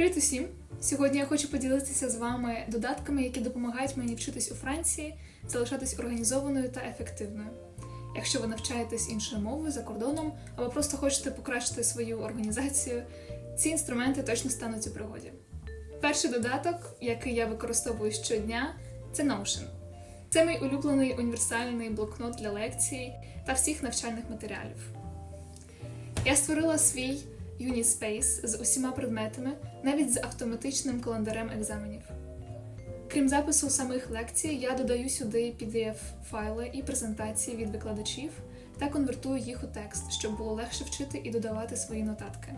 Привіт усім! Сьогодні я хочу поділитися з вами додатками, які допомагають мені вчитись у Франції, залишатись організованою та ефективною. Якщо ви навчаєтесь іншою мовою за кордоном або просто хочете покращити свою організацію, ці інструменти точно стануть у пригоді. Перший додаток, який я використовую щодня, це Notion. Це мій улюблений універсальний блокнот для лекцій та всіх навчальних матеріалів. Я створила свій Unispace з усіма предметами, навіть з автоматичним календарем екзаменів. Крім запису самих лекцій, я додаю сюди PDF-файли і презентації від викладачів та конвертую їх у текст, щоб було легше вчити і додавати свої нотатки.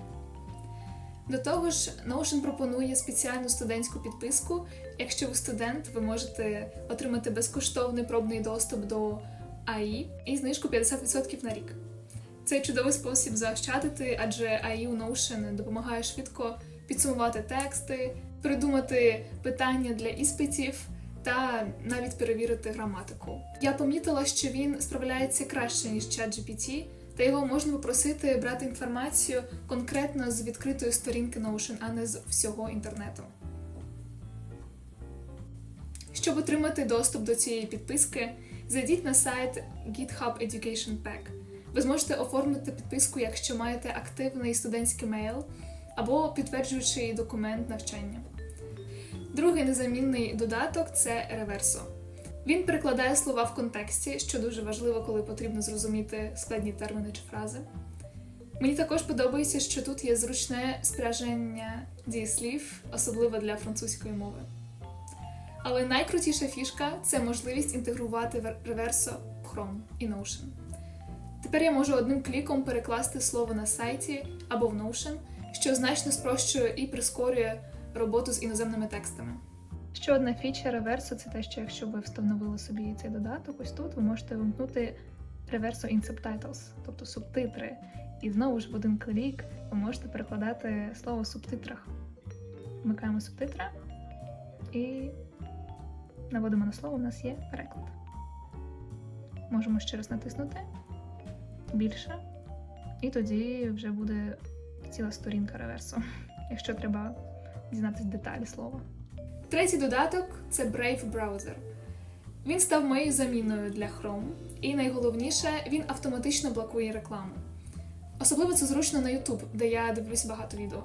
До того ж, Notion пропонує спеціальну студентську підписку. Якщо ви студент, ви можете отримати безкоштовний пробний доступ до AI і знижку 50% на рік. Це чудовий спосіб заощадити, адже у Notion допомагає швидко підсумувати тексти, придумати питання для іспитів та навіть перевірити граматику. Я помітила, що він справляється краще ніж ChatGPT, та його можна попросити брати інформацію конкретно з відкритої сторінки Notion, а не з всього інтернету. Щоб отримати доступ до цієї підписки, зайдіть на сайт GitHub Education Pack. Ви зможете оформити підписку, якщо маєте активний студентський мейл або підтверджуючий документ навчання. Другий незамінний додаток це реверсо. Він перекладає слова в контексті, що дуже важливо, коли потрібно зрозуміти складні терміни чи фрази. Мені також подобається, що тут є зручне спряження дієслів, особливо для французької мови. Але найкрутіша фішка це можливість інтегрувати вер- реверсо в Chrome і Notion. Тепер я можу одним кліком перекласти слово на сайті або в Notion, що значно спрощує і прискорює роботу з іноземними текстами. Ще одна фіча реверсу це те, що якщо ви встановили собі цей додаток, ось тут ви можете вимкнути реверсо in subtitles, тобто субтитри. І знову ж в один клік ви можете перекладати слово в субтитрах. Вмикаємо субтитри і наводимо на слово, у нас є переклад. Можемо ще раз натиснути більше, і тоді вже буде ціла сторінка реверсу, якщо треба дізнатися деталі слова. Третій додаток це Brave Browser. Він став моєю заміною для Chrome, і найголовніше, він автоматично блокує рекламу. Особливо це зручно на YouTube, де я дивлюсь багато відео.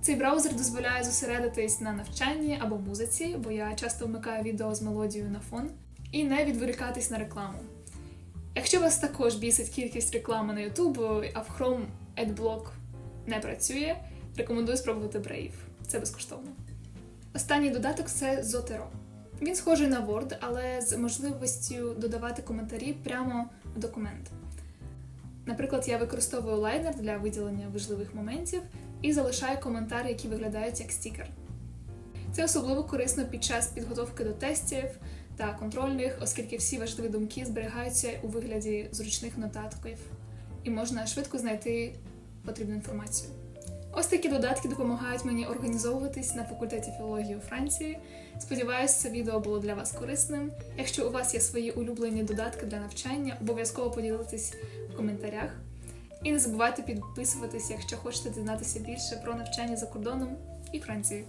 Цей браузер дозволяє зосередитись на навчанні або музиці, бо я часто вмикаю відео з мелодією на фон, і не відволікатись на рекламу. Якщо вас також бісить кількість реклами на YouTube, а в Chrome AdBlock не працює, рекомендую спробувати Brave. Це безкоштовно. Останній додаток це Zotero. Він схожий на Word, але з можливістю додавати коментарі прямо в документ. Наприклад, я використовую лайнер для виділення важливих моментів і залишаю коментар, які виглядають як стікер. Це особливо корисно під час підготовки до тестів та контрольних, оскільки всі важливі думки зберігаються у вигляді зручних нотатків, і можна швидко знайти потрібну інформацію. Ось такі додатки допомагають мені організовуватись на факультеті філології у Франції. Сподіваюся, це відео було для вас корисним. Якщо у вас є свої улюблені додатки для навчання, обов'язково поділитесь в коментарях. І не забувайте підписуватись, якщо хочете дізнатися більше про навчання за кордоном і Франції.